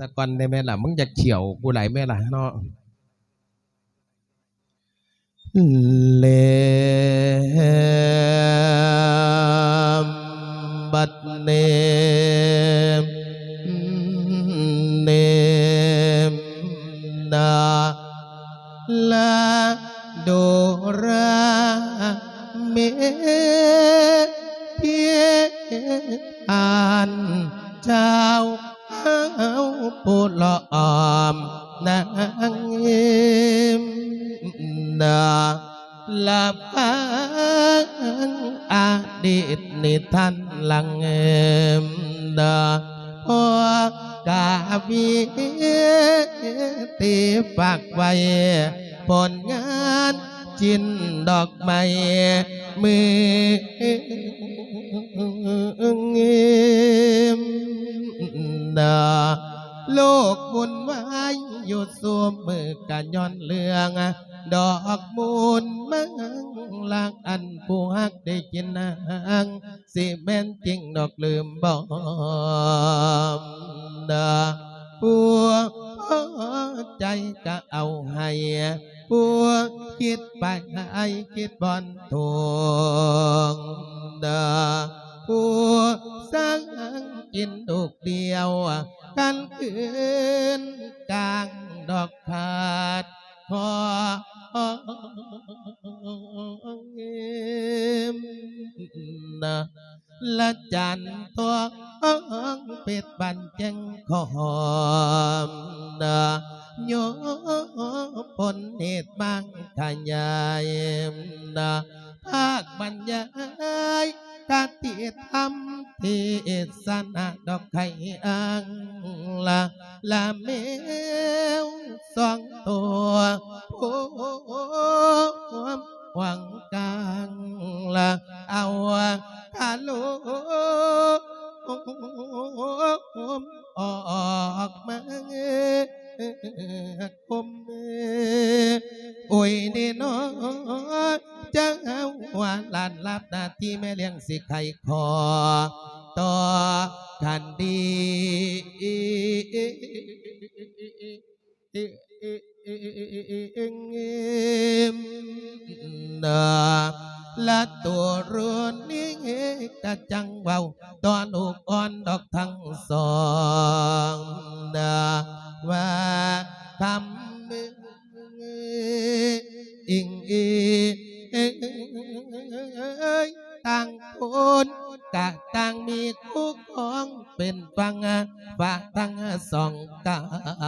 สักวันได้ไหมล่ะมึงจะเฉียวกูไหลไหมล่ะเนาะเลมบัดเนมเนมนาลาโดราเมเพียอานเจ้า ปูหลอมนางเอมนาลาฟังอดีตนิทานลังเอมนาพอกาวีตีฝากไว้ผลงานจินดอกไม้มือเงียมดา โลกบุญวายอยู่สวมมือกันย้อนเรื่อง ดอกมูลมังลักอันผู้ฮักได้กินนางสิแม่นจริงดอกลืมบอกดาปัวใจก็เอาให้ปัวคิดไปให้คิดบอนทวงดาปัวสร้างกินลูกเดียว กันคืนกลางดอกขาดพอเงมนะละจันตัวเป็ดบันแจงขอมนะโยปนเหตุบางขยายนะภาคบรรยาย กาติธรรมเทศนาดอกไข่อังละละแมวสองตัวโอ้หวังกลางละเอาคาโลออกมาคมโอ้ยนี่น้อจะเอาว่าลานรับน้า ที่แม่เลี้ยงสิไข่คอต่อกันดีนะละตัวรุนนี้กะจังเบาตอนลูกอ่อนดอกทั้งสอง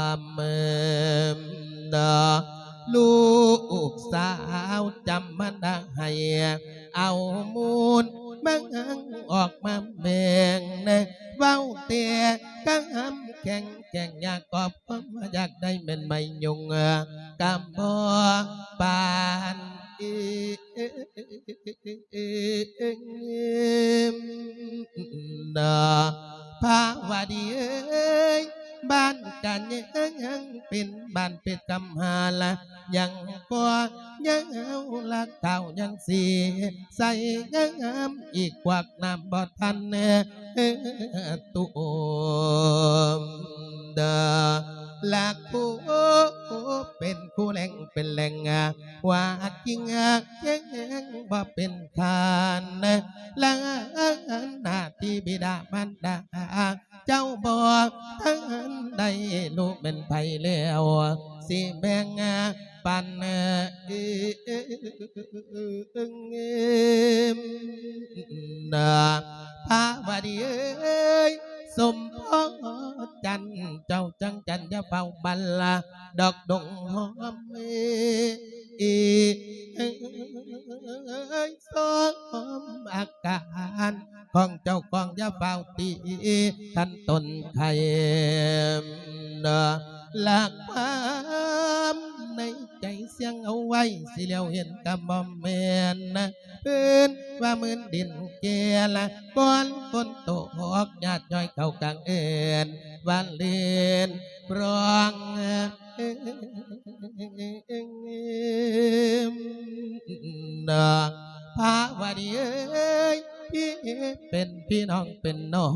ามนะลูกสาวจำมันได้ให้เอามูลบังออกมาแบ่งนะ เว้าเตียกันยุงยังเป็นบ้านเป็ดกำหาละยังก็ยังเอาละเก่ายังสีใส่ยังงามอีกกวักน้ำบ่ทันเออตุมเดาลักผู้เป็นคู่แหล่งเป็นแหล่งว่าจริงยังบ่เป็นคานละหน้าที่บิดามารดา เจ้าบอกทั้งใดลูกเป็นไผแล้วสิแบ่งปันนาพระวดีเอ้ยสมพ่อจันทร์เจ้าจังจันจะเฝ้าบัลลาดอกดงหอมเอ้ยสมอาการของเจ้าข องอยาเฝ้าตีท่านตนไข่นะหลักความในใจเสียงเอาไว้ สิเลียวเห็นกำบอมแมนนะเพื่อนว่ามืนดินเกละก้อนฝนตกญาติย่อยเข้ากลางเอ็นวันเลีนร้องนะพระวดีเอ้ย พี่เป็นพี่น้องเป็นน้อ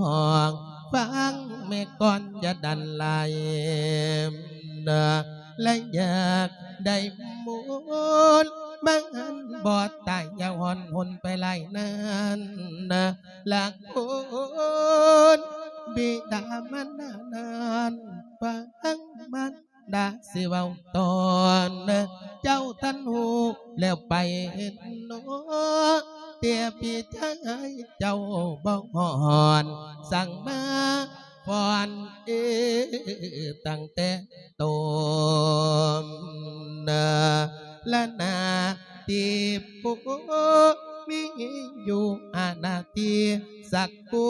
งฟังแม่ก่อนจะดันไหลและอยากได้หมุนบางอันบอดตายอยาวหอนหนไปไหลนั้นนะหลักคุณบิดามันนานฟังมันดาสิเว้าตอน เจ้าท่านหูแล้วไปเห็นโน เตียพี่ชายเจ้าบอกหอนสั่งมาฟอนเอตั้งแต่โตมนาละนาตีปูมีอยู่อานาทีสักกู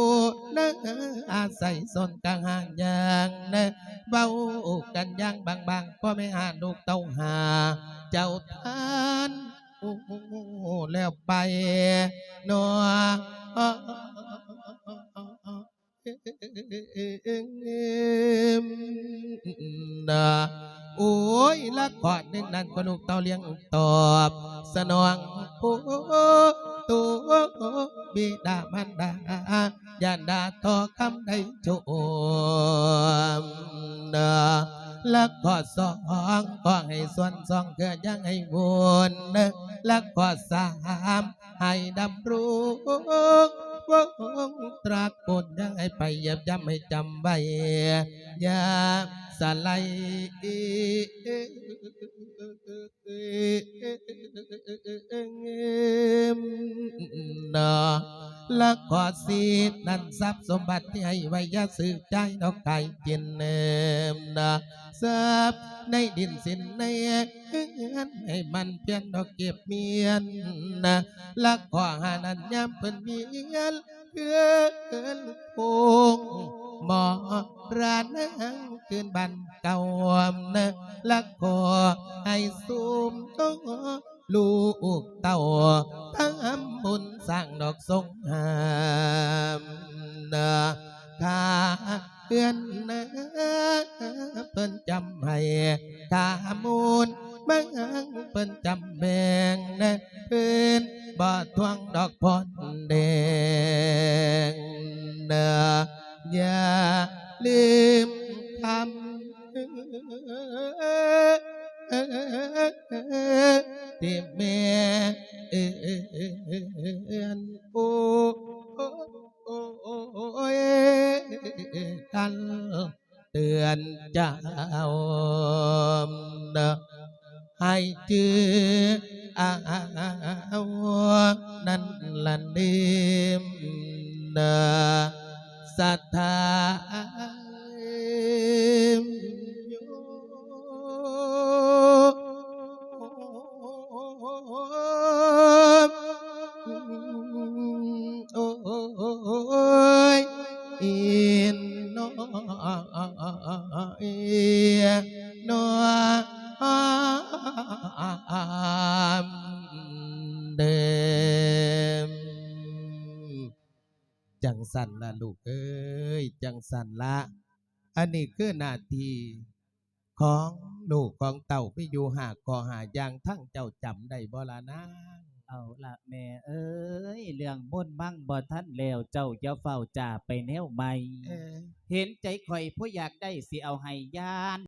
นะอาศัยสนกลางหางยางนะเบากันอยางบางๆพ่อไม่หาลูกเต้าหา เจ้าท่าน แล้วไปนัวนะโอ้ยละก่อนหนึ่งนั้นก็ลูกเต้าเลี้ยงตอบ สนองโอ้ตัวบิดามันดาย่านดาต่อคำใดโจมนะและข้อสองก็ให้ส่วนสองเกิดยังให้วนและข้อสามให้ดำรู้วงตรากฏยังให้ไปเหยับย้ำให้จำไว้อย่าสไลนะและขอสีนั่นทรัพย์สมบัติที่ให้ไว้ยาสืบใจดอกไก่กินเนมนะ ทรัพในดินสินในเงินให้มันเพียนดอกเก็บเมียนนะและขอหานันยามเพิ่นมียนเพื่อนพงหมอรานังคืนบันเก่านะและขอให้สูมต้องลูกเต่าทำบุญสร้างดอกสงหามนะข้า เพื่อนนะเพิ่นจำให้ตามูลบังเพิ่นจำแบ่งนะเพิ่นบ่ทวงดอกพรแดงนะอย่าลืม กันเตือนเจ้าให้จืออานั่นละนิมสัทธา เอียโนเดมจังสันละลูกเอ้ยจังสันละอันนี้คือหน้าที่ของลูกของเต่าไปอยู่หากอหาอย่างทั้งเจ้าจำได้บ่ละนาง เอาละแม่เอ้ยเรื่องม่นต์มั่งบ่ท่านแล้วเจ้าอย่าเฝ้าจ่าไปแนวใหม่เออเห็นใจข่อยผู้อยากได้สิเอาให้ยาน